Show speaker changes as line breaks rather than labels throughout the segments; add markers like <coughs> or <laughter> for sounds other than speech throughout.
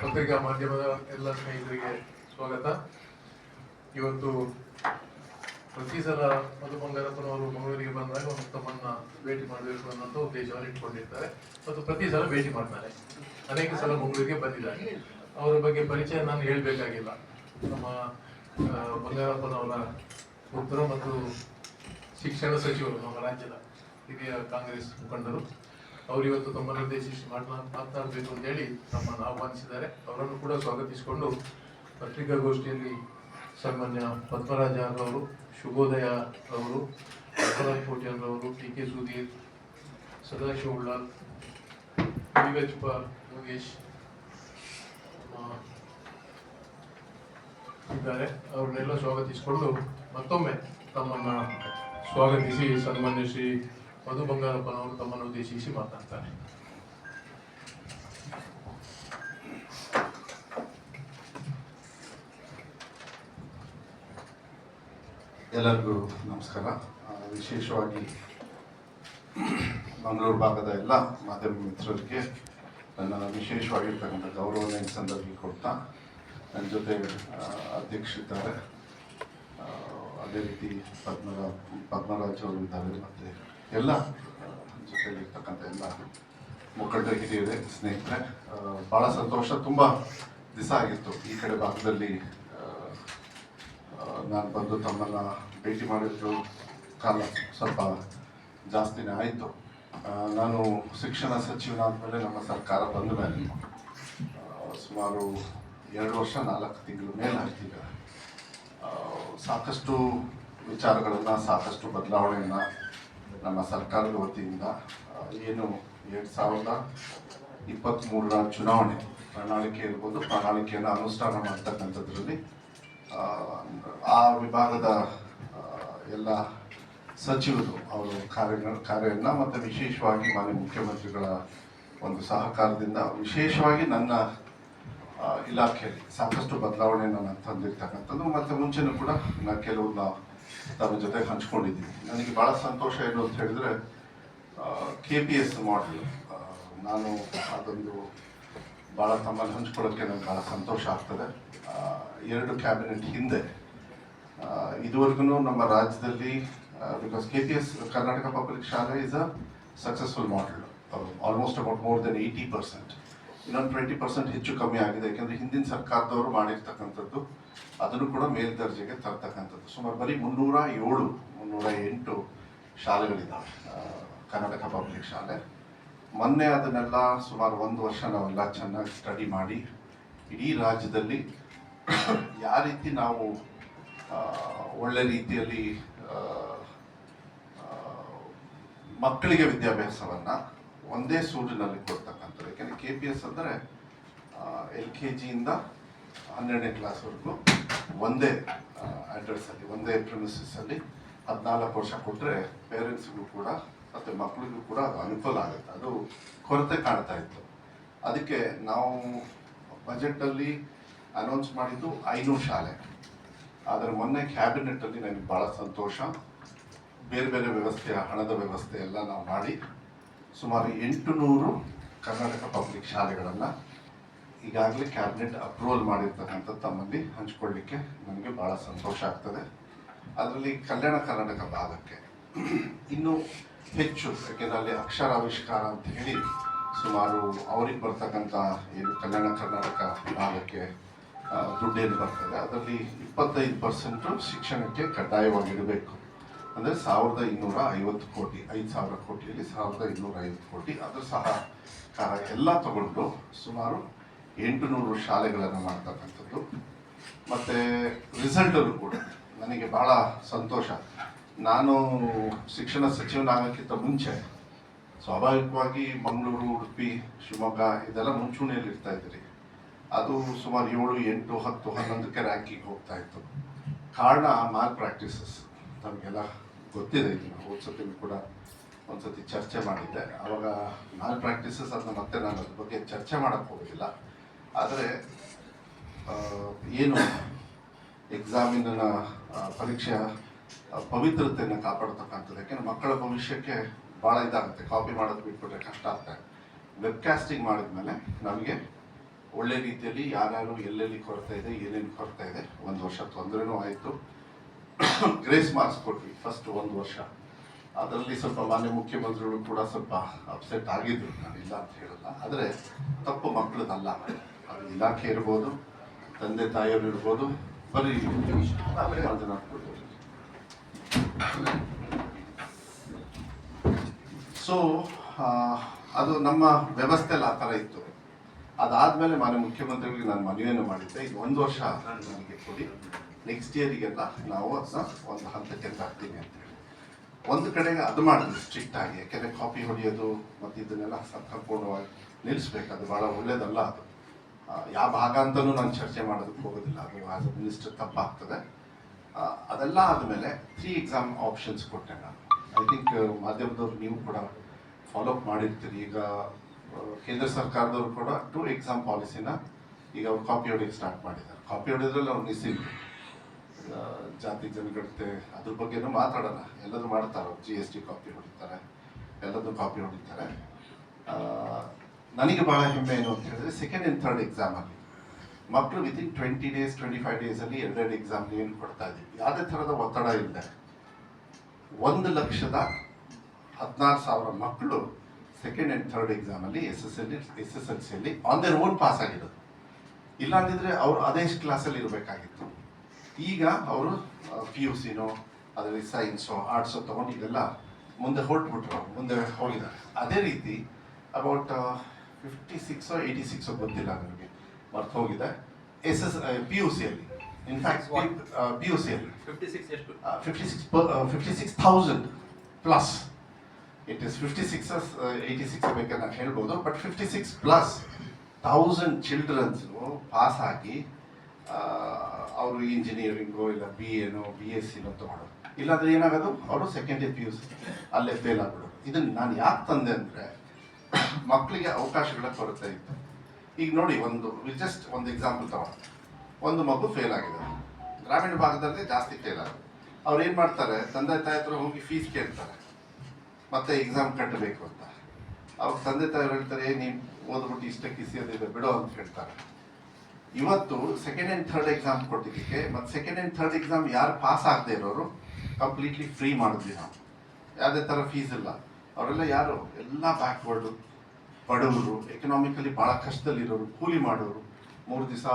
ಪತ್ರಿಕಾ ಮಾಧ್ಯಮದ ಎಲ್ಲ ಸ್ನೇಹಿತರಿಗೆ ಸ್ವಾಗತ. ಇವತ್ತು ಪ್ರತಿ ಸಲ ಮಧು ಬಂಗಾರಪ್ಪನವರು ಮಂಗಳೂರಿಗೆ ಬಂದಾಗ ಒಂದು ತಮ್ಮನ್ನ ಭೇಟಿ ಮಾಡಬೇಕು ಅನ್ನೋಂಥ ಉದ್ದೇಶವನ್ನು ಇಟ್ಕೊಂಡಿರ್ತಾರೆ. ಮತ್ತು ಪ್ರತಿ ಸಲ ಭೇಟಿ ಮಾಡ್ತಾರೆ. ಅನೇಕ ಸಲ ಮಂಗಳೂರಿಗೆ ಬಂದಿದ್ದಾರೆ. ಅವರ ಬಗ್ಗೆ ಪರಿಚಯ ನಾನು ಹೇಳಬೇಕಾಗಿಲ್ಲ. ನಮ್ಮ ಬಂಗಾರಪ್ಪನವರ ಪುತ್ರ ಮತ್ತು ಶಿಕ್ಷಣ ಸಚಿವರು ನಮ್ಮ ರಾಜ್ಯದ ಹಿರಿಯ ಕಾಂಗ್ರೆಸ್ ಮುಖಂಡರು. ಅವರು ಇವತ್ತು ತಮ್ಮನ್ನು ಉದ್ದೇಶಿಸಿ ಮಾತನಾ ಅಂತ ಅಂತೇಳಿ ನಮ್ಮನ್ನು ಆಹ್ವಾನಿಸಿದ್ದಾರೆ ಅವರನ್ನು ಕೂಡ ಸ್ವಾಗತಿಸಿಕೊಂಡು ಪತ್ರಿಕಾಗೋಷ್ಠಿಯಲ್ಲಿ ಸನ್ಮಾನ್ಯ ಪದ್ಮರಾಜ ಅವರು ಶುಭೋದಯ ಅವರು ಬಸವರಾಜ್ ಅವರು ಟಿ ಕೆ ಸುಧೀರ್, ಸದಾಶಿವ ಉಳ್ಳಾಲ್ ವಿವೇಚುಪ ಯೋಗೇಶ್ ಇದ್ದಾರೆ. ಅವ್ರನ್ನೆಲ್ಲ ಸ್ವಾಗತಿಸಿಕೊಂಡು ಮತ್ತೊಮ್ಮೆ ತಮ್ಮನ್ನ ಸ್ವಾಗತಿಸಿ ಸನ್ಮಾನ್ಯ ಶ್ರೀ ಮಧು ಬಂಗಾರಪ್ಪನವರು ತಮ್ಮನ್ನು ಉದ್ದೇಶಿಸಿ ಮಾತಾಡ್ತಾರೆ
ಎಲ್ಲರಿಗೂ ನಮಸ್ಕಾರ. ವಿಶೇಷವಾಗಿ ಮಂಗಳೂರು ಭಾಗದ ಎಲ್ಲ ಮಾಧ್ಯಮ ಮಿತ್ರರಿಗೆ ನನ್ನ ವಿಶೇಷವಾಗಿರ್ತಕ್ಕಂಥ ಗೌರವನ ಈ ಸಂದರ್ಭಕ್ಕೆ ಕೊಡ್ತಾ ನನ್ನ ಜೊತೆ ಅಧ್ಯಕ್ಷರಿದ್ದಾರೆ. ಅದೇ ರೀತಿ ಪದ್ಮರಾ, ಪದ್ಮರಾಜ್ ಅವರು ಇದ್ದಾರೆ ಮತ್ತು ಎಲ್ಲ ಜೊತೆಯಲ್ಲಿರ್ತಕ್ಕಂಥ ಎಲ್ಲ ಮುಖಂಡ ಹಿರಿಯರೇ ಸ್ನೇಹಿತರೆ. ಭಾಳ ಸಂತೋಷ. ತುಂಬ ದಿವಸ ಆಗಿತ್ತು ಈ ಕಡೆ ಭಾಗದಲ್ಲಿ. ನಾನು ಬಂದು ತಮ್ಮನ್ನ ಭೇಟಿ ಮಾಡಿದ್ದು ಕಾಲ ಸ್ವಲ್ಪ ಜಾಸ್ತಿನೇ ಆಯಿತು. ನಾನು ಶಿಕ್ಷಣ ಸಚಿವನಾದ್ಮೇಲೆ ನಮ್ಮ ಸರ್ಕಾರ ಬಂದ ಮೇಲೆ ಸುಮಾರು ಎರಡು ವರ್ಷ, ನಾಲ್ಕು ತಿಂಗಳು ಮೇಲೆ ಸಾಕಷ್ಟು ವಿಚಾರಗಳನ್ನು, ಸಾಕಷ್ಟು ಬದಲಾವಣೆಯನ್ನು ನಮ್ಮ ಸರ್ಕಾರದ ವತಿಯಿಂದ ಏನು ಎರಡು ಸಾವಿರದ ಇಪ್ಪತ್ತ್ಮೂರರ ಚುನಾವಣೆ ಪ್ರಣಾಳಿಕೆ ಇರ್ಬೋದು ಪ್ರಣಾಳಿಕೆಯನ್ನು ಅನುಷ್ಠಾನ ಮಾಡ್ತಕ್ಕಂಥದ್ರಲ್ಲಿ ಆ, ವಿಭಾಗದ ಎಲ್ಲ ಸಚಿವರು ಅವರು ಕಾರ್ಯ ಕಾರ್ಯವನ್ನು ಮತ್ತು ವಿಶೇಷವಾಗಿ ಮಾನ್ಯ ಮುಖ್ಯಮಂತ್ರಿಗಳ ಒಂದು ಸಹಕಾರದಿಂದ ವಿಶೇಷವಾಗಿ ನನ್ನ ಇಲಾಖೆಯಲ್ಲಿ ಸಾಕಷ್ಟು ಬದಲಾವಣೆಯನ್ನು ನಾನು ತಂದಿರ್ತಕ್ಕಂಥದ್ದು ಮತ್ತು ಮುಂಚೆನೂ ಕೂಡ ನಾನು ಕೆಲವನ್ನ ತಮ್ಮ ಜೊತೆ ಹಂಚ್ಕೊಂಡಿದ್ದೀನಿ. ನನಗೆ ಭಾಳ ಸಂತೋಷ ಏನು ಅಂತ ಹೇಳಿದ್ರೆ ಕೆ ಪಿ ಎಸ್ ಮಾಡೆಲ್ ನಾನು ಅದೊಂದು ಭಾಳ ತಮ್ಮಲ್ಲಿ ಹಂಚ್ಕೊಳ್ಳೋಕ್ಕೆ ನನಗೆ ಭಾಳ ಸಂತೋಷ ಆಗ್ತದೆ. ಎರಡು ಕ್ಯಾಬಿನೆಟ್ ಹಿಂದೆ ಇದುವರೆಗೂ ನಮ್ಮ ರಾಜ್ಯದಲ್ಲಿ because K P S Karnataka public ಶಾಲೆ is a successful model almost about more than eighty percent ಇನ್ನೊಂದು ಟ್ವೆಂಟಿ ಪರ್ಸೆಂಟ್ ಹೆಚ್ಚು ಕಮ್ಮಿ ಆಗಿದೆ. ಯಾಕೆಂದರೆ ಹಿಂದಿನ ಸರ್ಕಾರದವರು ಮಾಡಿರ್ತಕ್ಕಂಥದ್ದು, ಅದನ್ನು ಕೂಡ ಮೇಲ್ದರ್ಜೆಗೆ ತರ್ತಕ್ಕಂಥದ್ದು. ಸುಮಾರು ಬರೀ ಮುನ್ನೂರ ಏಳು, ಮುನ್ನೂರ ಎಂಟು ಶಾಲೆಗಳಿದ್ದಾವೆ ಕರ್ನಾಟಕ ಪಬ್ಲಿಕ್ ಶಾಲೆ. ಮೊನ್ನೆ ಅದನ್ನೆಲ್ಲ ಸುಮಾರು ಒಂದು ವರ್ಷ ನಾವೆಲ್ಲ ಚೆನ್ನಾಗಿ ಸ್ಟಡಿ ಮಾಡಿ, ಇಡೀ ರಾಜ್ಯದಲ್ಲಿ <coughs> ಯಾವ ರೀತಿ ನಾವು ಒಳ್ಳೆ ರೀತಿಯಲ್ಲಿ ಮಕ್ಕಳಿಗೆ ವಿದ್ಯಾಭ್ಯಾಸವನ್ನು ಒಂದೇ ಸೂರಿನಲ್ಲಿ ಕೊಡ್ತಕ್ಕಂಥದ್ದು. ಯಾಕೆಂದರೆ ಕೆ ಪಿ ಎಸ್ ಅಂದರೆ ಎಲ್ ಕೆ ಜಿಯಿಂದ ಹನ್ನೆರಡನೇ ಕ್ಲಾಸ್ವರೆಗೂ ಒಂದೇ ಅಡ್ರೆಸ್ಸಲ್ಲಿ ಒಂದೇ ಪ್ರಿಮಿಸಸ್ಸಲ್ಲಿ ಹದಿನಾಲ್ಕು ವರ್ಷ ಕೊಟ್ಟರೆ ಪೇರೆಂಟ್ಸ್ಗೂ ಕೂಡ ಮತ್ತು ಮಕ್ಕಳಿಗೂ ಕೂಡ ಅದು ಅನುಕೂಲ ಆಗುತ್ತೆ. ಅದು ಕೊರತೆ ಕಾಣ್ತಾ ಇತ್ತು. ಅದಕ್ಕೆ ನಾವು ಬಜೆಟಲ್ಲಿ ಅನೌನ್ಸ್ ಮಾಡಿದ್ದು ಐನೂರು ಶಾಲೆ. ಆದರೆ ಮೊನ್ನೆ ಕ್ಯಾಬಿನೆಟ್ಟಲ್ಲಿ ನನಗೆ ಭಾಳ ಸಂತೋಷ. ಬೇರೆ ಬೇರೆ ವ್ಯವಸ್ಥೆಯ ಹಣದ ವ್ಯವಸ್ಥೆ ಎಲ್ಲ ನಾವು ಮಾಡಿ. ಸುಮಾರು ಎಂಟು ನೂರು ಕರ್ನಾಟಕ ಪಬ್ಲಿಕ್ ಶಾಲೆಗಳನ್ನು ಈಗಾಗಲೇ ಕ್ಯಾಬಿನೆಟ್ ಅಪ್ರೂವಲ್ ಮಾಡಿರ್ತಕ್ಕಂಥದ್ದು ತಮ್ಮಲ್ಲಿ ಹಂಚ್ಕೊಳ್ಳಿಕ್ಕೆ ನನಗೆ ಭಾಳ ಸಂತೋಷ ಆಗ್ತದೆ. ಅದರಲ್ಲಿ ಕಲ್ಯಾಣ ಕರ್ನಾಟಕ ಭಾಗಕ್ಕೆ ಇನ್ನೂ ಹೆಚ್ಚು ಯಾಕೆಂದರೆ ಅಲ್ಲಿ ಅಕ್ಷರಾವಿಷ್ಕಾರ ಅಂತ ಹೇಳಿ ಸುಮಾರು ಅವ್ರಿಗೆ ಬರ್ತಕ್ಕಂಥ ಏನು ಕಲ್ಯಾಣ ಕರ್ನಾಟಕ ಭಾಗಕ್ಕೆ ದುಡ್ಡೇನು ಬರ್ತದೆ. ಅದರಲ್ಲಿ ಇಪ್ಪತ್ತೈದು ಪರ್ಸೆಂಟು ಶಿಕ್ಷಣಕ್ಕೆ ಕಡ್ಡಾಯವಾಗಿಡಬೇಕು. ಅಂದರೆ ಸಾವಿರದ ಇನ್ನೂರ ಐವತ್ತು ಕೋಟಿ, ಐದು ಸಾವಿರ ಕೋಟಿಯಲ್ಲಿ ಸಾವಿರದ ಇನ್ನೂರ ಐವತ್ತು ಕೋಟಿ. ಅದ್ರ ಸಹಕಾರ ಎಲ್ಲ ತಗೊಂಡು ಸುಮಾರು ಎಂಟು ನೂರು ಶಾಲೆಗಳನ್ನು ಮಾಡ್ತಕ್ಕಂಥದ್ದು. ಮತ್ತು ರಿಸಲ್ಟಲ್ಲೂ ಕೂಡ ನನಗೆ ಭಾಳ ಸಂತೋಷ. ನಾನು ಶಿಕ್ಷಣ ಸಚಿವನಾಗೋಕ್ಕಿಂತ ಮುಂಚೆ ಸ್ವಾಭಾವಿಕವಾಗಿ ಮಂಗಳೂರು, ಉಡುಪಿ, ಶಿವಮೊಗ್ಗ ಇದೆಲ್ಲ ಮುಂಚೂಣಿಯಲ್ಲಿ ಇರ್ತಾ ಇದ್ರಿ ಅದು ಸುಮಾರು ಏಳು, ಎಂಟು, ಹತ್ತು ಹನ್ನೊಂದಕ್ಕೆ ರ್ಯಾಂಕಿಗೆ ಹೋಗ್ತಾ ಇತ್ತು. ಕಾರಣ ಮಾಲ್ ಪ್ರಾಕ್ಟೀಸಸ್ ನಮಗೆಲ್ಲ ಗೊತ್ತಿದೆ ಈಗ ಹೋದ್ಸತಿ ಕೂಡ ಒಂದ್ಸತಿ ಚರ್ಚೆ ಮಾಡಿದ್ದೆ. ಅವಾಗ ನಾನ್ ಪ್ರಾಕ್ಟೀಸಸ್ ಅದನ್ನ ಮತ್ತೆ ನಾನು ಅದ್ರ ಬಗ್ಗೆ ಚರ್ಚೆ ಮಾಡೋಕ್ಕೆ ಹೋಗೋದಿಲ್ಲ. ಆದರೆ ಏನು ಎಕ್ಸಾಮಿನ ಪರೀಕ್ಷೆಯ ಪವಿತ್ರತೆಯನ್ನು ಕಾಪಾಡ್ತಕ್ಕಂಥದ್ದು ಯಾಕೆಂದ್ರೆ ಮಕ್ಕಳ ಭವಿಷ್ಯಕ್ಕೆ ಭಾಳ ಇದಾಗುತ್ತೆ. ಕಾಪಿ ಮಾಡೋದು ಬಿಟ್ಬಿಟ್ರೆ ಕಷ್ಟ ಆಗ್ತದೆ ವೆಬ್ಕಾಸ್ಟಿಂಗ್ ಮಾಡಿದ್ಮೇಲೆ ನಮಗೆ ಒಳ್ಳೆ ರೀತಿಯಲ್ಲಿ ಯಾರ್ಯಾರು ಎಲ್ಲೆಲ್ಲಿ ಕೊರತೆ ಇದೆ, ಏನೇನು ಕೊರತೆ ಇದೆ, ಒಂದು ವರ್ಷ ತೊಂದರೆನೂ ಆಯಿತು. ಗ್ರೇಸ್ ಮಾರ್ಕ್ಸ್ ಕೊಟ್ವಿ ಫಸ್ಟ್ ಒಂದು ವರ್ಷ. ಅದರಲ್ಲಿ ಸ್ವಲ್ಪ ಮಾನ್ಯ ಮುಖ್ಯಮಂತ್ರಿಗಳು ಕೂಡ ಸ್ವಲ್ಪ ಅಪ್ಸೆಟ್ ಆಗಿದ್ರು, ನಾನು ಇಲ್ಲ ಅಂತ ಹೇಳಲ್ಲ. ಆದರೆ ತಪ್ಪು ಮಕ್ಕಳದಲ್ಲ. ಅದು ಇಲಾಖೆ ಇರ್ಬೋದು, ತಂದೆ ತಾಯಿಯವರು ಇರ್ಬೋದು, ಬರೀ ಸೊ ಅದು ನಮ್ಮ ವ್ಯವಸ್ಥೆಲ್ಲ ಆ ಥರ ಇತ್ತು. ಅದಾದ್ಮೇಲೆ ಮಾನ್ಯ ಮುಖ್ಯಮಂತ್ರಿಗಳಿಗೆ ನಾನು ಮನವಿಯನ್ನು ಮಾಡಿದ್ದೆ. ಇದು ಒಂದು ವರ್ಷ ನನಗೆ ಕೊಡಿ. ನೆಕ್ಸ್ಟ್ ಇಯರಿಗೆಲ್ಲ ನಾವು ಅದನ್ನ ಒಂದು ಹಂತಕ್ಕೆ ತರ್ತೀವಿ ಅಂತ ಹೇಳಿ. ಒಂದು ಕಡೆಗೆ ಅದು ಮಾಡಿದ್ರು ಸ್ಟ್ರಿಕ್ಟ್ ಆಗಿ. ಯಾಕೆಂದರೆ ಕಾಪಿ ಹೊಡೆಯೋದು ಮತ್ತು ಇದನ್ನೆಲ್ಲ ಸಂಪೂರ್ಣವಾಗಿ ನಿಲ್ಲಿಸ್ಬೇಕು. ಅದು ಭಾಳ ಒಳ್ಳೇದಲ್ಲ ಅದು. ಯಾವ ಭಾಗ ಅಂತಲೂ ನಾನು ಚರ್ಚೆ ಮಾಡೋದಕ್ಕೆ ಹೋಗೋದಿಲ್ಲ. ಅದು ಆಸ್ ಅ ಮಿನಿಸ್ಟರ್ ತಪ್ಪಾಗ್ತದೆ. ಅದೆಲ್ಲ ಆದಮೇಲೆ ತ್ರೀ ಎಕ್ಸಾಮ್ ಆಪ್ಷನ್ಸ್ ಕೊಟ್ಟೆ ನಾನು. ಐ ಥಿಂಕ್ ಮಾಧ್ಯಮದವ್ರು ನೀವು ಕೂಡ ಫಾಲೋ ಅಪ್ ಮಾಡಿರ್ತೀರಿ. ಈಗ ಕೇಂದ್ರ ಸರ್ಕಾರದವರು ಕೂಡ ಟು ಎಕ್ಸಾಮ್ ಪಾಲಿಸಿನ ಈಗ ಅವ್ರು ಕಾಪಿ ಹೊಡಿಯೋಕ್ಕೆ ಸ್ಟಾರ್ಟ್ ಮಾಡಿದ್ದಾರೆ. ಕಾಪಿ ಹೊಡೆದ್ರಲ್ಲಿ ಅವ್ರು ಆ, ಜಾತಿ ಜನಗಣತೆ ಅದ್ರ ಬಗ್ಗೆನೂ ಮಾತಾಡೋಣ ಎಲ್ಲದೂ ಮಾಡ್ತಾರೆ ಜಿ ಎಸ್ ಟಿ ಕಾಪಿ ಹೊಡಿತಾರೆ. ಎಲ್ಲದೂ ಕಾಪಿ ಹೊಡಿತಾರೆ. ನನಗೆ ಬಹಳ ಹೆಮ್ಮೆ ಏನು ಅಂತ ಹೇಳಿದ್ರೆ ಸೆಕೆಂಡ್ ಆ್ಯಂಡ್ ಥರ್ಡ್ ಎಕ್ಸಾಮಲ್ಲಿ ಮಕ್ಕಳು within twenty days twenty five ಡೇಸಲ್ಲಿ ಎರಡು ಎಕ್ಸಾಮ್ ಏನು ಕೊಡ್ತಾ ಇದ್ದೀವಿ. ಯಾವುದೇ ಥರದ ಒತ್ತಡ ಇಲ್ಲದೆ ಒಂದು ಲಕ್ಷದ ಹದಿನಾರು ಸಾವಿರ ಮಕ್ಕಳು ಸೆಕೆಂಡ್ ಆ್ಯಂಡ್ ಥರ್ಡ್ ಎಕ್ಸಾಮಲ್ಲಿ S S L S S L ಸಿಯಲ್ಲಿ ಆನ್ ದೇರ್ ಓನ್ ಪಾಸ್ ಆಗಿರೋದು. ಇಲ್ಲ ಅಂದಿದ್ರೆ ಅವರು ಅದೇ ಕ್ಲಾಸಲ್ಲಿ ಇರಬೇಕಾಗಿತ್ತು. ಈಗ ಅವರು ಪಿ ಯು ಸಿನೋ ಅದರಲ್ಲಿ ಸೈನ್ಸೋ ಆರ್ಟ್ಸೋ ತೊಗೊಂಡು ಇದೆಲ್ಲ ಮುಂದೆ ಹೊರಟ್ಬಿಟ್ರು ಮುಂದೆ ಹೋಗಿದ್ದಾರೆ. ಅದೇ ರೀತಿ ಅಬೌಟ್ ಫಿಫ್ಟಿ ಸಿಕ್ಸೋ ಏಯ್ಟಿ ಸಿಕ್ಸೋ ಗೊತ್ತಿಲ್ಲ ನನಗೆ ಮರ್ತು ಹೋಗಿದೆ. ಎಸ್ ಎಸ್ ಪಿ ಯು ಸಿಯಲ್ಲಿ ಇನ್ಫ್ಯಾಕ್ಟ್ ಪಿ ಯು ಸಿಯಲ್ಲಿ
ಫಿಫ್ಟಿ ಸಿಕ್ಸ್ ಎಷ್ಟು?
Fifty six fifty six thousand plus it is fifty six eighty six ನಾನು ಹೇಳ್ಬೋದು. But fifty six plus thousand childrens pass ಆಗಿ ಅವರು ಇಂಜಿನಿಯರಿಂಗು ಇಲ್ಲ ಬಿ ಎನೋ ಬಿ ಎಸ್ ಸಿನೋ ತೊಗೊಳ್ಳೋದು ಇಲ್ಲಾಂದ್ರೆ ಏನಾಗೋದು? ಅವರು ಸೆಕೆಂಡ್ ಪಿ ಯು ಸಿ ಅಲ್ಲೇ ಫೇಲ್ ಆಗ್ಬಿಡೋದು. ಇದನ್ನು ನಾನು ಯಾಕೆ ತಂದೆ ಅಂದರೆ ಮಕ್ಕಳಿಗೆ ಅವಕಾಶಗಳ ಕೊರತೆ ಇತ್ತು. ಈಗ ನೋಡಿ, ಒಂದು ಜಸ್ಟ್ ಒಂದು ಎಕ್ಸಾಂಪಲ್ ತಗೊಂಡು. ಒಂದು ಮಗು ಫೇಲ್ ಆಗಿದೆ. ಗ್ರಾಮೀಣ ಭಾಗದಲ್ಲಿ ಜಾಸ್ತಿ ಫೇಲ್ ಆಗುತ್ತೆ ಅವ್ರು ಏನು ಮಾಡ್ತಾರೆ? ತಂದೆ ತಾಯಿ ಹತ್ರ ಹೋಗಿ ಫೀಸ್ ಕೇಳ್ತಾರೆ. ಮತ್ತೆ ಎಕ್ಸಾಮ್ ಕಟ್ಟಬೇಕು ಅಂತ. ಅವ್ರ ತಂದೆ ತಾಯಿರು ಹೇಳ್ತಾರೆ ನೀವು ಓದ್ಬಿಟ್ಟು ಇಷ್ಟಕ್ಕೆ ಇಸಿಯೋದಿದೆ ಬಿಡೋ ಅಂತ ಹೇಳ್ತಾರೆ. ಇವತ್ತು ಸೆಕೆಂಡ್ ಆ್ಯಂಡ್ ಥರ್ಡ್ ಎಕ್ಸಾಮ್ ಕೊಟ್ಟಿದ್ದಕ್ಕೆ, ಮತ್ತು ಸೆಕೆಂಡ್ ಆ್ಯಂಡ್ ಥರ್ಡ್ ಎಕ್ಸಾಮ್ ಯಾರು ಪಾಸ್ ಆಗದೆ ಇರೋರು ಕಂಪ್ಲೀಟ್ಲಿ ಫ್ರೀ ಮಾಡಿದ್ವಿ ನಾವು. ಯಾವುದೇ ಥರ ಫೀಸ್ ಇಲ್ಲ. ಅವರೆಲ್ಲ ಯಾರು? ಎಲ್ಲ ಬ್ಯಾಕ್ವರ್ಡು ಬಡವರು ಎಕನಾಮಿಕಲಿ ಭಾಳ ಕಷ್ಟದಲ್ಲಿರೋರು, ಕೂಲಿ ಮಾಡೋರು. ಮೂರು ದಿವಸ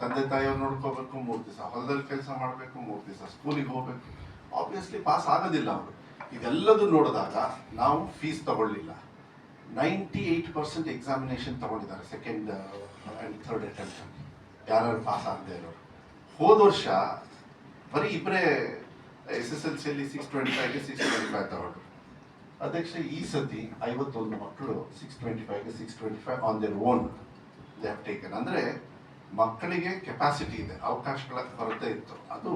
ತಂದೆ ತಾಯಿಯವ್ರು ನೋಡ್ಕೋಬೇಕು, ಮೂರು ದಿವಸ ಹೊಲದಲ್ಲಿ ಕೆಲಸ ಮಾಡಬೇಕು, ಮೂರು ದಿವಸ ಸ್ಕೂಲಿಗೆ ಹೋಗ್ಬೇಕು. ಆಬ್ವಿಯಸ್ಲಿ ಪಾಸ್ ಆಗೋದಿಲ್ಲ ಅವರು. ಇದೆಲ್ಲದೂ ನೋಡಿದಾಗ ನಾವು ಫೀಸ್ ತಗೊಳ್ಳಿಲ್ಲ. ನೈಂಟಿ ಏಯ್ಟ್ ಪರ್ಸೆಂಟ್ ಎಕ್ಸಾಮಿನೇಷನ್ ತಗೊಂಡಿದ್ದಾರೆ ಸೆಕೆಂಡ್ ಆ್ಯಂಡ್ ಥರ್ಡ್ ಅಟೆಂಪ್ಟ್ ಯಾರು ಪಾಸ್ ಆಗದೆ ಇರೋರು. ಹೋದ ವರ್ಷ ಬರೀ ಇಬ್ಬರೇ ಎಸ್ ಎಸ್ ಎಲ್ ಸಿಯಲ್ಲಿ ಸಿಕ್ಸ್ ಟ್ವೆಂಟಿ ಫೈವ್ಗೆ ಸಿಕ್ಸ್ ಟ್ವೆಂಟಿ ಫೈವ್ ತಗೊಂಡ್ರು. ಅಧ್ಯಕ್ಷ, ಈ ಸತಿ ಐವತ್ತೊಂದು ಮಕ್ಕಳು six twenty ಫೈವ್ಗೆ six twenty five on their own they have taken ಅಂದರೆ ಮಕ್ಕಳಿಗೆ ಕೆಪಾಸಿಟಿ ಇದೆ ಅವಕಾಶಗಳ ಕೊರತೆ ಇತ್ತು. ಅದು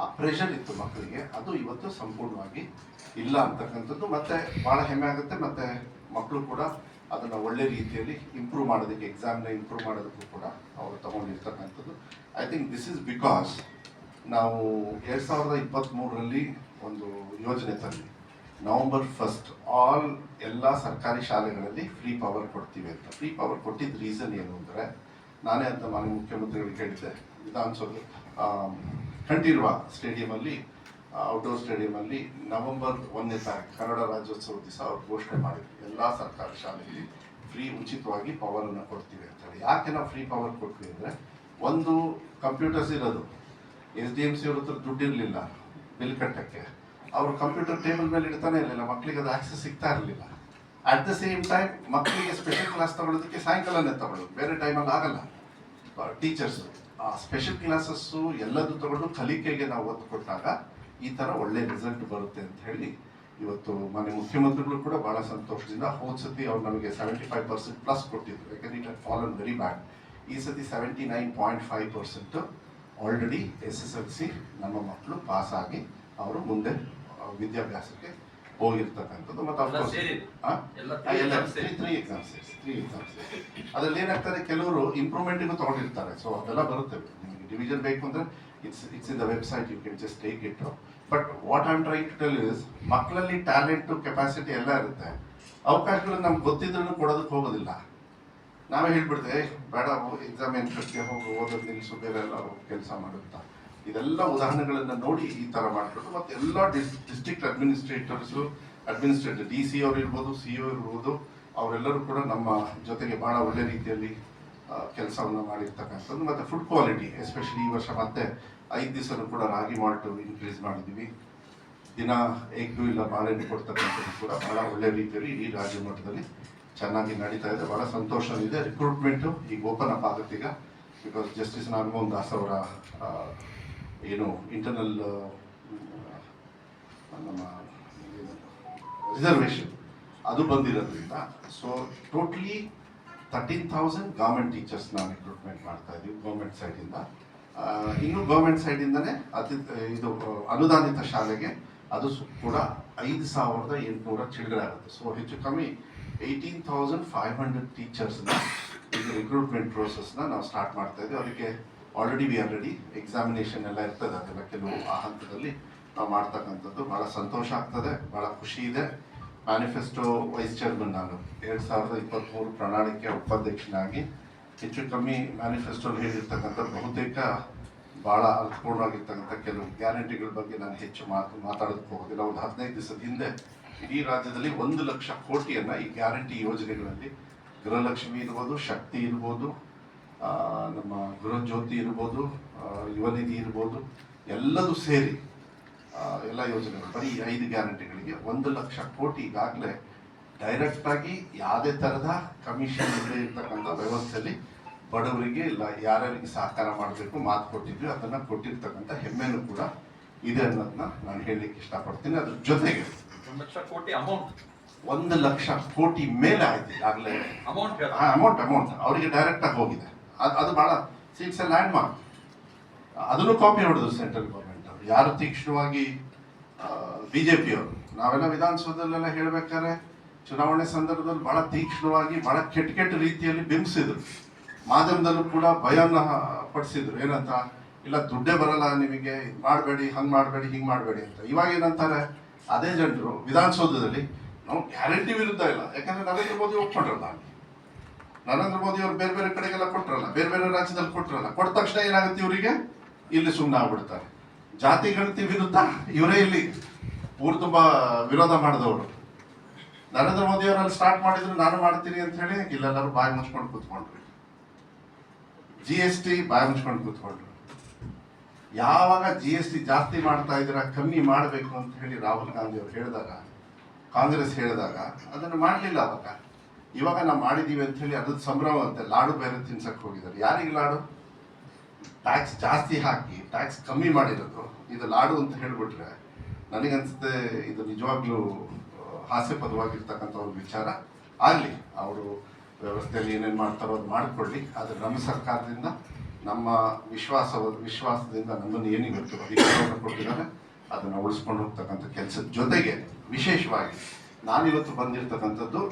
ಆ ಪ್ರೆಷರ್ ಇತ್ತು ಮಕ್ಕಳಿಗೆ. ಅದು ಇವತ್ತು ಸಂಪೂರ್ಣವಾಗಿ ಇಲ್ಲ ಅಂತಕ್ಕಂಥದ್ದು. ಮತ್ತೆ ಭಾಳ ಹೆಮ್ಮೆ ಆಗುತ್ತೆ. ಮತ್ತೆ ಮಕ್ಕಳು ಕೂಡ ಅದನ್ನು ಒಳ್ಳೆ ರೀತಿಯಲ್ಲಿ ಇಂಪ್ರೂವ್ ಮಾಡೋದಕ್ಕೆ ಎಕ್ಸಾಮ್ನ ಇಂಪ್ರೂವ್ ಮಾಡೋದಕ್ಕೂ ಕೂಡ ಅವರು ತಗೊಂಡಿರ್ತಕ್ಕಂಥದ್ದು. I think this is because ನಾವು ಎರಡು ಸಾವಿರದ ಇಪ್ಪತ್ತ್ಮೂರರಲ್ಲಿ ಒಂದು ಯೋಜನೆ ತಂದ್ವಿ. ನವಂಬರ್ ಫಸ್ಟ್ ಆಲ್ ಎಲ್ಲ ಸರ್ಕಾರಿ ಶಾಲೆಗಳಲ್ಲಿ ಫ್ರೀ ಪವರ್ ಕೊಡ್ತೀವಿ ಅಂತ. ಫ್ರೀ ಪವರ್ ಕೊಟ್ಟಿದ್ದ ರೀಸನ್ ಏನು ಅಂದರೆ ನಾನೇ ಅಂತ ಮಾನ್ಯ ಮುಖ್ಯಮಂತ್ರಿಗಳಿಗೆ ಹೇಳಿದ್ದೆ ವಿಧಾನಸೌಧ ಕಂಠೀರ್ವ ಸ್ಟೇಡಿಯಮಲ್ಲಿ ಔಟ್ಡೋರ್ ಸ್ಟೇಡಿಯಮಲ್ಲಿ ನವೆಂಬರ್ ಒಂದನೇ ತಾರೀಕು ಕನ್ನಡ ರಾಜ್ಯೋತ್ಸವ ದಿವಸ ಅವ್ರು ಘೋಷಣೆ ಮಾಡಿದ್ರು. ಎಲ್ಲ ಸರ್ಕಾರಿ ಶಾಲೆಯಲ್ಲಿ ಫ್ರೀ ಉಚಿತವಾಗಿ ಪವರನ್ನು ಕೊಡ್ತೀವಿ ಅಂತೇಳಿ ಯಾಕೆ ನಾವು ಫ್ರೀ ಪವರ್ ಕೊಡ್ತೀವಿ ಅಂದರೆ, ಒಂದು ಕಂಪ್ಯೂಟರ್ಸ್ ಇರೋದು ಎಸ್ ಡಿ ಎಂ ಸಿ ಅವ್ರ ಹತ್ರ ದುಡ್ಡಿರಲಿಲ್ಲ ಬಿಲ್ ಕಟ್ಟಕ್ಕೆ. ಅವರು ಕಂಪ್ಯೂಟರ್ ಟೇಬಲ್ ಮೇಲೆ ಇಡ್ತಾನೆ ಇರಲಿಲ್ಲ ಮಕ್ಕಳಿಗೆ ಅದು ಆಕ್ಸೆಸ್ ಸಿಗ್ತಾ ಇರಲಿಲ್ಲ. ಅಟ್ ದ ಸೇಮ್ ಟೈಮ್ ಮಕ್ಕಳಿಗೆ ಸ್ಪೆಷಲ್ ಕ್ಲಾಸ್ ತಗೊಳ್ಳೋದಕ್ಕೆ ಸಾಯಂಕಾಲನೇ ತಗೊಳ್ಳೋದು. ಬೇರೆ ಟೈಮಲ್ಲಿ ಆಗಲ್ಲ. ಟೀಚರ್ಸ್ ಸ್ಪೆಷಲ್ ಕ್ಲಾಸಸ್ಸು ಎಲ್ಲದೂ ತಗೊಂಡು ಕಲಿಕೆಗೆ ನಾವು ಒತ್ತು ಕೊಟ್ಟಾಗ ಈ ಥರ ಒಳ್ಳೆ ರಿಸಲ್ಟ್ ಬರುತ್ತೆ ಅಂತ ಹೇಳಿ ಇವತ್ತು ಮನೆ ಮುಖ್ಯಮಂತ್ರಿಗಳು ಕೂಡ ಬಹಳ ಸಂತೋಷದಿಂದ ಹೋದ ಸತಿ ಅವ್ರು ನಮಗೆ ಸೆವೆಂಟಿ ಫೈವ್ ಪರ್ಸೆಂಟ್ ಪ್ಲಸ್ ಕೊಟ್ಟಿದ್ರು. ಯಾಕಂದ್ರೆ ಇಟ್ ಫಾಲನ್ ವೆರಿ ಬ್ಯಾಡ್ ಈ ಸತಿ seventy nine point five percent already S S L C ನಮ್ಮ ಮಕ್ಕಳು ಪಾಸ್ ಆಗಿ ಅವರು ಮುಂದೆ ವಿದ್ಯಾಭ್ಯಾಸಕ್ಕೆ ಹೋಗಿರ್ತಕ್ಕಂಥದ್ದು ಮತ್ತು ಅಫ್ಕೋರ್ಸ್
ಎಲ್ಲ
ತ್ರೀ ಎಕ್ಸಾಮ್ಸ್ ತ್ರೀ ಎಕ್ಸಾಮ್ಸ್ ಅದ್ರಲ್ಲಿ ಏನಾಗ್ತದೆ ಕೆಲವರು ಇಂಪ್ರೂವ್ಮೆಂಟಿಗೂ ತಗೊಂಡಿರ್ತಾರೆ. ಸೊ ಅದೆಲ್ಲ ಬರುತ್ತೆ. ನಿಮಗೆ ಡಿವಿಷನ್ ಬೇಕು ಅಂದ್ರೆ it's it's in the website you can just take it but what am try to tell is ಮಕ್ಕಳಲ್ಲಿ ಟ್ಯಾಲೆಂಟು ಕೆಪಾಸಿಟಿ ಎಲ್ಲ ಇರುತ್ತೆ. ಅವಕಾಶಗಳು ನಮ್ಗೆ ಗೊತ್ತಿದ್ರೂ ಕೊಡೋದಕ್ಕೆ ಹೋಗೋದಿಲ್ಲ. ನಾವೇ ಹೇಳ್ಬಿಡ್ತೇವೆ "ಏ, ಬೇಡ ಎಕ್ಸಾಮ್ ಏನು ಕಟ್ಟಿ ಹೋಗಿ ಓದೋದು ನಿಲ್ಲಿಸು ಬೇರೆ ಎಲ್ಲ ಕೆಲಸ ಮಾಡುತ್ತಾ ಇದೆಲ್ಲ ಉದಾಹರಣೆಗಳನ್ನ ನೋಡಿ ಈ ಥರ ಮಾಡಿಕೊಂಡು ಮತ್ತೆ ಎಲ್ಲ district administrators administrator D C ಅವರು ಇರ್ಬೋದು ಸಿ ಒ ಇರ್ಬೋದು, ಅವರೆಲ್ಲರೂ ಕೂಡ ನಮ್ಮ ಜೊತೆಗೆ ಬಹಳ ಒಳ್ಳೆ ರೀತಿಯಲ್ಲಿ ಕೆಲಸವನ್ನು ಮಾಡಿರ್ತಕ್ಕಂಥದ್ದು ಮತ್ತೆ ಫುಡ್ ಕ್ವಾಲಿಟಿ ಎಸ್ಪೆಷಲಿ ಈ ವರ್ಷ ಮತ್ತೆ ಐದು ದಿವಸನೂ ಕೂಡ ರಾಗಿ ಮಾಲ್ಟು ಇನ್ಕ್ರೀಸ್ ಮಾಡಿದ್ದೀವಿ ದಿನ ಎಗ್ಗು ಇಲ್ಲ ಬಾಳೆಹಣ್ಣು ಕೊಡ್ತಕ್ಕಂಥದ್ದು ಕೂಡ ಬಹಳ ಒಳ್ಳೆ ರೀತಿಯಲ್ಲಿ ಇಡೀ ರಾಜ್ಯ ಮಟ್ಟದಲ್ಲಿ ಚೆನ್ನಾಗಿ ನಡೀತಾ ಇದೆ. ಬಹಳ ಸಂತೋಷ ಇದೆ ರಿಕ್ರೂಟ್ಮೆಂಟು ಈಗ ಓಪನ್ ಅಪ್ ಆಗುತ್ತೀಗ ಬಿಕಾಸ್ ಜಸ್ಟಿಸ್ ನಾಗಮೋಹನ್ ದಾಸ್ ಅವರ ಏನು ಇಂಟರ್ನಲ್ ನಮ್ಮ ರಿಸರ್ವೇಶನ್ ಅದು ಬಂದಿರೋದ್ರಿಂದ so totally thirteen thousand government ಟೀಚರ್ಸ್ನ recruitment ಮಾಡ್ತಾ ಇದ್ದೀವಿ ಗೌರ್ಮೆಂಟ್ ಸೈಡಿಂದ ಇನ್ನು ಗೌರ್ಮೆಂಟ್ ಸೈಡಿಂದನೇ ಅತಿ, ಇದು, ಅನುದಾನಿತ ಶಾಲೆಗೆ ಅದು ಕೂಡ ಐದು ಸಾವಿರದ ಎಂಟುನೂರ ಚಿಲ್ಡ್ರೆ ಆಗುತ್ತೆ. ಸೊ ಹೆಚ್ಚು ಕಮ್ಮಿ ಏಯ್ಟೀನ್ ತೌಸಂಡ್ ಫೈವ್ ಹಂಡ್ರೆಡ್ ಟೀಚರ್ಸ್ನ ಇದು ರಿಕ್ರೂಟ್ಮೆಂಟ್ ಪ್ರೋಸೆಸ್ನ ನಾವು ಸ್ಟಾರ್ಟ್ ಮಾಡ್ತಾ ಇದ್ದೀವಿ ಅದಕ್ಕೆ already we are ready examination ಎಲ್ಲ ಇರ್ತದೆ ಅದೆಲ್ಲ ಕೆಲವು ಆ ಹಂತದಲ್ಲಿ ನಾವು ಮಾಡ್ತಕ್ಕಂಥದ್ದು. ಬಹಳ ಸಂತೋಷ ಆಗ್ತದೆ, ಬಹಳ ಖುಷಿ ಇದೆ. ಮ್ಯಾನಿಫೆಸ್ಟೋ ವೈಸ್ ಚೇರ್ಮನ್ ನಾನು. ಎರಡು ಸಾವಿರದ ಇಪ್ಪತ್ತ್ಮೂರು ಪ್ರಣಾಳಿಕೆ ಉಪಾಧ್ಯಕ್ಷನಾಗಿ ಹೆಚ್ಚು ಕಮ್ಮಿ ಮ್ಯಾನಿಫೆಸ್ಟೋಲ್ಲಿ ಹೇಳಿರ್ತಕ್ಕಂಥ ಬಹುತೇಕ ಭಾಳ ಅರ್ಥಪೂರ್ಣವಾಗಿರ್ತಕ್ಕಂಥ ಕೆಲವು ಗ್ಯಾರಂಟಿಗಳ ಬಗ್ಗೆ ನಾನು ಹೆಚ್ಚು ಮಾತು ಮಾತಾಡೋದಕ್ಕೆ ಹೋಗೋದಿಲ್ಲ. ಒಂದು ಹದಿನೈದು ದಿವಸದ ಹಿಂದೆ ಇಡೀ ರಾಜ್ಯದಲ್ಲಿ ಒಂದು ಲಕ್ಷ ಕೋಟಿಯನ್ನು ಈ ಗ್ಯಾರಂಟಿ ಯೋಜನೆಗಳಲ್ಲಿ ಗೃಹಲಕ್ಷ್ಮಿ ಇರ್ಬೋದು, ಶಕ್ತಿ ಇರ್ಬೋದು ನಮ್ಮ ಗೃಹಜ್ಯೋತಿ ಇರ್ಬೋದು ಯುವನಿಧಿ ಇರ್ಬೋದು ಎಲ್ಲದೂ ಸೇರಿ ಎಲ್ಲ ಯೋಜನೆಗಳು ಬರೀ ಐದು ಗ್ಯಾರಂಟಿಗಳಿಗೆ ಒಂದು ಲಕ್ಷ ಕೋಟಿ ಈಗಾಗಲೇ ಡೈರೆಕ್ಟ್ ಆಗಿ ಯಾವುದೇ ಥರದ ಕಮಿಷನ್ ಇಲ್ಲದೆ ಇರ್ತಕ್ಕಂಥ ವ್ಯವಸ್ಥೆಯಲ್ಲಿ ಬಡವರಿಗೆ ಇಲ್ಲ ಯಾರ್ಯಾರಿಗೆ ಸಹಕಾರ ಮಾಡಬೇಕು ಮಾತು ಕೊಟ್ಟಿದ್ವಿ ಅದನ್ನು ಕೊಟ್ಟಿರ್ತಕ್ಕಂಥ ಹೆಮ್ಮೆನೂ ಕೂಡ ಇದೆ ಅನ್ನೋದನ್ನ ನಾನು ಹೇಳಲಿಕ್ಕೆ ಇಷ್ಟಪಡ್ತೀನಿ. ಅದ್ರ ಜೊತೆಗೆ
ಒಂದು ಲಕ್ಷ ಕೋಟಿ ಅಮೌಂಟ್
ಒಂದು ಲಕ್ಷ ಕೋಟಿ ಮೇಲೆ ಆಯ್ತು ಈಗಾಗಲೇ.
ಅಮೌಂಟ್
ಅಮೌಂಟ್ ಅಮೌಂಟ್ ಅವರಿಗೆ ಡೈರೆಕ್ಟ್ ಆಗಿ ಹೋಗಿದೆ. ಅದು ಅದು ಬಹಳ ಸಿಕ್ಸ್ ಎ ಲ್ಯಾಂಡ್ ಮಾರ್ಕ್ ಅದನ್ನು ಕಾಪಿ ಹೊಡೆದ್ರು ಸೆಂಟ್ರಲ್ ಗೌರ್ಮೆಂಟ್ ಅವರು. ಯಾರು ತೀಕ್ಷ್ಣವಾಗಿ ಬಿ ಜೆ ಪಿಯವರು ನಾವೆಲ್ಲ ವಿಧಾನಸೌಧದಲ್ಲೆಲ್ಲ ಹೇಳ್ಬೇಕಾದ್ರೆ, ಚುನಾವಣೆ ಸಂದರ್ಭದಲ್ಲಿ ಬಹಳ ತೀಕ್ಷ್ಣವಾಗಿ ಬಹಳ ಕೆಟ್ಟ ಕೆಟ್ಟ ರೀತಿಯಲ್ಲಿ ಬಿಂಬಿಸಿದ್ರು. ಮಾಧ್ಯಮದಲ್ಲೂ ಕೂಡ ಭಯನ ಪಡಿಸಿದ್ರು. ಏನಂತ, ಇಲ್ಲ ದುಡ್ಡೇ ಬರಲ್ಲ ನಿಮಗೆ ಮಾಡಬೇಡಿ, ಹಂಗ್ ಮಾಡಬೇಡಿ, ಹಿಂಗೆ ಮಾಡಬೇಡಿ ಅಂತ. ಇವಾಗ ಏನಂತಾರೆ, ಅದೇ ಜನರು ವಿಧಾನಸೌಧದಲ್ಲಿ, ನಾವು ಗ್ಯಾರಂಟಿ ವಿರುದ್ಧ ಇಲ್ಲ. ಯಾಕಂದ್ರೆ ನರೇಂದ್ರ ಮೋದಿ ಒಪ್ಕೊಂಡ್ರಲ್ಲ. ನರೇಂದ್ರ ಮೋದಿ ಅವರು ಬೇರೆ ಬೇರೆ ಕಡೆಗೆಲ್ಲ ಕೊಟ್ರಲ್ಲ, ಬೇರೆ ಬೇರೆ ರಾಜ್ಯದಲ್ಲಿ ಕೊಟ್ರಲ್ಲ, ಕೊಟ್ಟ ತಕ್ಷಣ ಏನಾಗುತ್ತೆ ಇವರಿಗೆ? ಇಲ್ಲಿ ಸುಮ್ಮನೆ ಆಗ್ಬಿಡ್ತಾರೆ. ಜಾತಿ, ಗಣತಿ, ವಿರುದ್ಧ, ಇವರೇ ಇಲ್ಲಿ ಊರು ತುಂಬಾ ವಿರೋಧ ಮಾಡಿದವರು. ನರೇಂದ್ರ ಮೋದಿ ಅವರಲ್ಲಿ ಸ್ಟಾರ್ಟ್ ಮಾಡಿದ್ರು ನಾನು ಮಾಡ್ತೀನಿ ಅಂತ ಹೇಳಿ ಇಲ್ಲೆಲ್ಲರೂ ಬಾಯಿ ಮುಚ್ಕೊಂಡು ಕೂತ್ಕೊಂಡ್ರು. ಜಿ ಎಸ್ ಟಿ ಬಾಯಿ ಮುಚ್ಕೊಂಡು ಕೂತ್ಕೊಂಡ್ರು. ಯಾವಾಗ ಜಿ ಎಸ್ ಟಿ ಜಾಸ್ತಿ ಮಾಡ್ತಾ ಇದ್ದೀರಾ, ಕಮ್ಮಿ ಮಾಡಬೇಕು ಅಂತ ಹೇಳಿ ರಾಹುಲ್ ಗಾಂಧಿ ಅವರು ಹೇಳಿದಾಗ, ಕಾಂಗ್ರೆಸ್ ಹೇಳಿದಾಗ, ಅದನ್ನು ಮಾಡಲಿಲ್ಲ ಅವಾಗ. ಇವಾಗ ನಾವು ಮಾಡಿದೀವಿ ಅಂತ ಹೇಳಿ ಅದ್ರ ಸಂಭ್ರಮ ಅಂತೆ. ಲಾಡು ಬೇರೆ ತಿನ್ಸಕ್ ಹೋಗಿದ್ದಾರೆ. ಯಾರಿಗೆ ಲಾಡು? ಟ್ಯಾಕ್ಸ್ ಜಾಸ್ತಿ ಹಾಕಿ ಟ್ಯಾಕ್ಸ್ ಕಮ್ಮಿ ಮಾಡಿರೋದು. ಇದು ಲಾಡು ಅಂತ ಹೇಳಿಬಿಟ್ರೆ ನನಗನ್ಸುತ್ತೆ ಇದು ನಿಜವಾಗ್ಲೂ ಹಾಸ್ಯಪದವಾಗಿರ್ತಕ್ಕಂಥ ಒಂದು ವಿಚಾರ. ಆಗಲಿ, ಅವರು ವ್ಯವಸ್ಥೆಯಲ್ಲಿ ಏನೇನು ಮಾಡ್ತಾರೋ ಅದು ಮಾಡಿಕೊಳ್ಳಿ. ಆದರೆ ನಮ್ಮ ಸರ್ಕಾರದಿಂದ, ನಮ್ಮ ವಿಶ್ವಾಸ, ವಿಶ್ವಾಸದಿಂದ ನಮ್ಮನ್ನು ಗೊತ್ತು ಅಧಿಕಾರವನ್ನು ಕೊಟ್ಟಿದ್ದಾರೆ. ಅದನ್ನು ಉಳಿಸ್ಕೊಂಡು ಹೋಗ್ತಕ್ಕಂಥ ಕೆಲಸದ ಜೊತೆಗೆ ವಿಶೇಷವಾಗಿ ನಾನಿವತ್ತು ಬಂದಿರತಕ್ಕಂಥದ್ದು